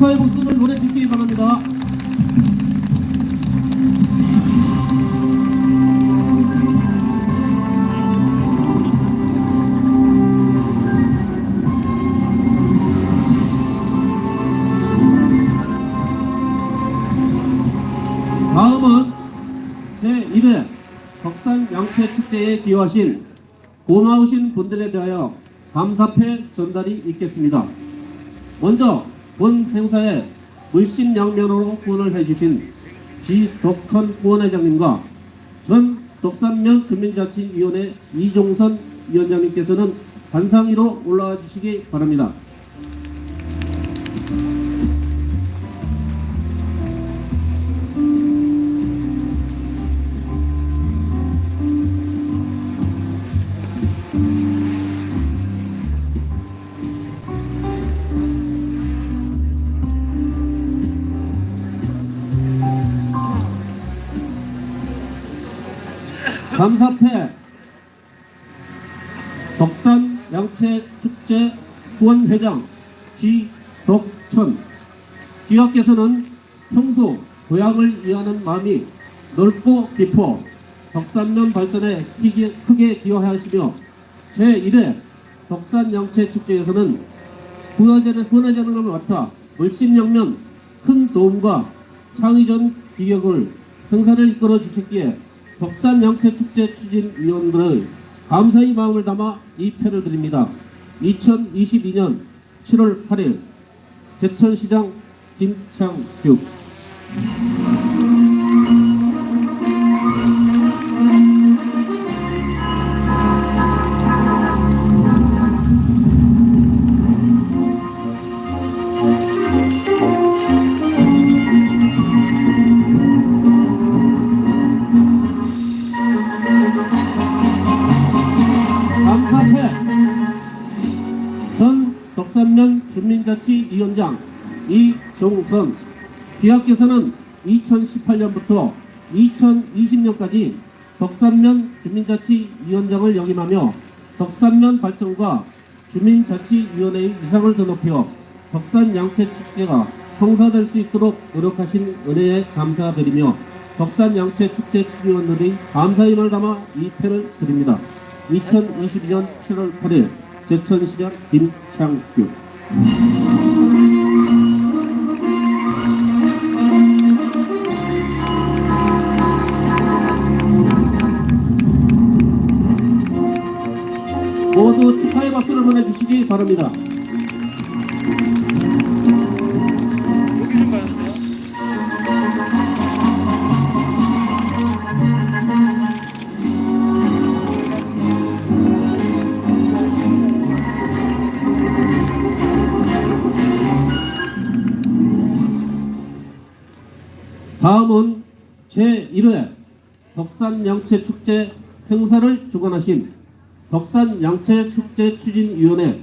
축하의 박수를 보내주시기 바랍니다. 다음은 제1회 덕산 양채 축제에 기여하신 고마우신 분들에 대하여 감사패 전달이 있겠습니다. 먼저 본 행사에 물심양면으로 후원을 해주신 지덕천 후원회장님과 전 덕산면 주민자치위원회 이종선 위원장님께서는 단상위로 올라와 주시기 바랍니다. 감사패 덕산 양채 축제 후원회장 지덕천. 기업께서는 평소 고향을 위하는 마음이 넓고 깊어 덕산면 발전에 크게, 기여하시며 제1회 덕산 양채 축제에서는 후원자는 후원회장을 맡아 물심양면 큰 도움과 창의적 기획을 행사를 이끌어 주셨기에 덕산 양채 축제 추진위원들의 감사의 마음을 담아 이 패를 드립니다. 2022년 7월 8일 제천시장 김창규 덕산면 주민자치위원장 이종선 기업께서는 2018년부터 2020년까지 덕산면 주민자치위원장을 역임하며 덕산면 발전과 주민자치위원회의 위상을 더 높여 덕산 양채 축제가 성사될 수 있도록 노력하신 은혜에 감사드리며 덕산 양채 축제 추진원들의 감사의 을 담아 이 패를 드립니다. 2022년 7월 8일 제천 시장 김창규 모두 축하의 박수를 보내주시기 바랍니다. 덕산 양채 축제 행사를 주관하신 덕산 양채 축제 추진위원회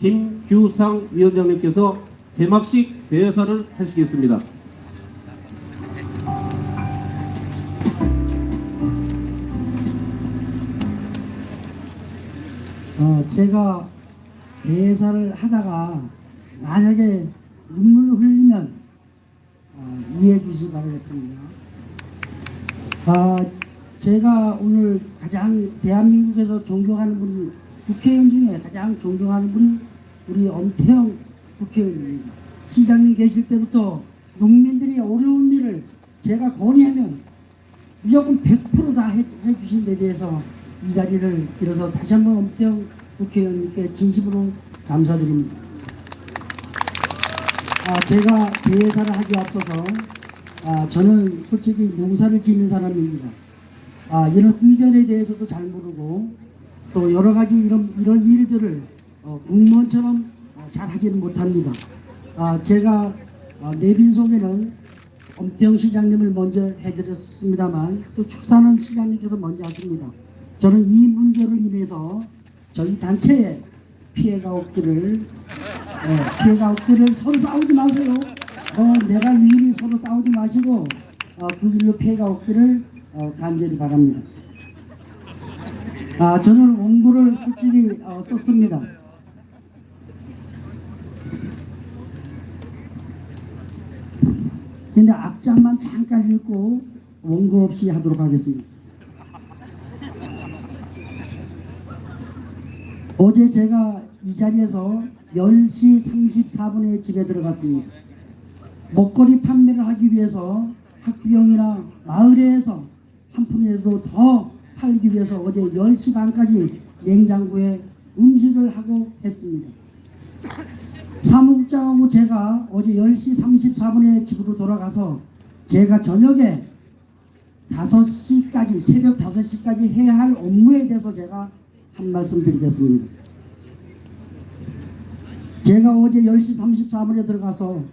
김규상 위원장님께서 개막식 대회사를 하시겠습니다. 어, 제가 대사를 하다가 만약에 눈물을 흘리면 어, 이해해 주시기 바라겠습니다. 아, 제가 오늘 가장 대한민국에서 존경하는 분이 국회의원 중에 가장 존경하는 분이 우리 엄태영 국회의원입니다. 시장님 계실 때부터 농민들이 어려운 일을 제가 건의하면 무조건 100%다 해주신 데 대해서 이 자리를 빌어서 다시 한번 엄태영 국회의원님께 진심으로 감사드립니다. 아, 제가 대회사를 하기 앞서서 아, 저는 솔직히 농사를 짓는 사람입니다. 아, 이런 의전에 대해서도 잘 모르고 또 여러 가지 이런 이런 일들을 어, 공무원처럼 어, 잘 하지는 못합니다. 아, 제가 어, 내빈 소개는 엄태영 시장님을 먼저 해드렸습니다만 또 축사는 시장님께서 먼저 하십니다. 저는 이 문제로 인해서 저희 단체에 피해가 없기를 예, 피해가 없기를 서로 싸우지 마세요. 어, 내가 위인이 서로 싸우지 마시고 어, 그 일로 피해가 없기를 어, 간절히 바랍니다. 아, 저는 원고를 솔직히 어, 썼습니다. 근데 앞장만 잠깐 읽고 원고 없이 하도록 하겠습니다. 어제 제가 이 자리에서 10시 34분에 집에 들어갔습니다. 먹거리 판매를 하기 위해서 학부형이나 마을에서 한 푼이라도 더 팔기 위해서 어제 10시 반까지 냉장고에 음식을 하고 했습니다. 사무국장하고 제가 어제 10시 34분에 집으로 돌아가서 제가 저녁에 5시까지 새벽 5시까지 해야 할 업무에 대해서 제가 한 말씀 드리겠습니다. 제가 어제 10시 34분에 들어가서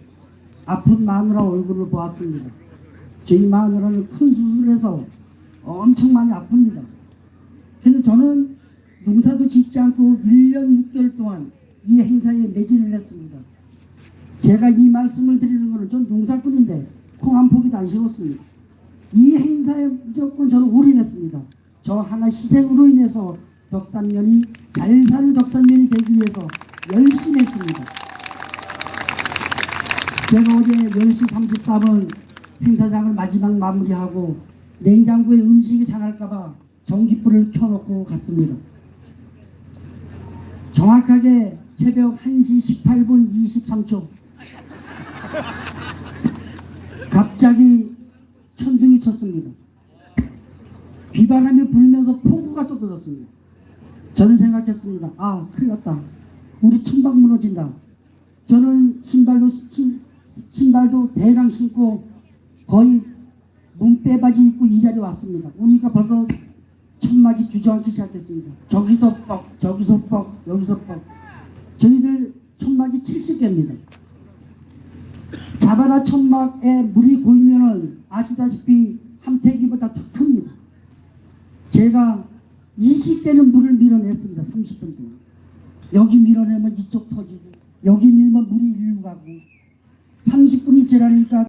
아픈 마누라 얼굴을 보았습니다. 저희 마누라는 큰 수술해서 엄청 많이 아픕니다. 근데 저는 농사도 짓지 않고 1년 6개월 동안 이 행사에 매진을 했습니다. 제가 이 말씀을 드리는 것은 전 농사꾼인데 콩 한 포기도 안 심었습니다. 이 행사에 무조건 저는 올인했습니다. 저 하나 희생으로 인해서 덕산면이 잘 사는 덕산면이 되기 위해서 열심히 했습니다. 제가 어제 10시 34분 행사장을 마지막 마무리하고 냉장고에 음식이 상할까봐 전기불을 켜놓고 갔습니다. 정확하게 새벽 1시 18분 23초 갑자기 천둥이 쳤습니다. 비바람이 불면서 폭우가 쏟아졌습니다. 저는 생각했습니다. 아, 큰일 났다. 우리 천막 무너진다. 저는 신발도 신, 신발도 대강 신고 거의 몸 빼바지 입고 이 자리에 왔습니다. 오니까 벌써 천막이 주저앉기 시작했습니다. 저기서 뻑, 저기서 뻑, 여기서 뻑. 저희들 천막이 70개입니다. 자바라 천막에 물이 고이면은 아시다시피 함태기보다 더 큽니다. 제가 20개는 물을 밀어냈습니다. 30분 동안. 여기 밀어내면 이쪽 터지고 여기 밀면 물이 일로 가고 30분이 지나니까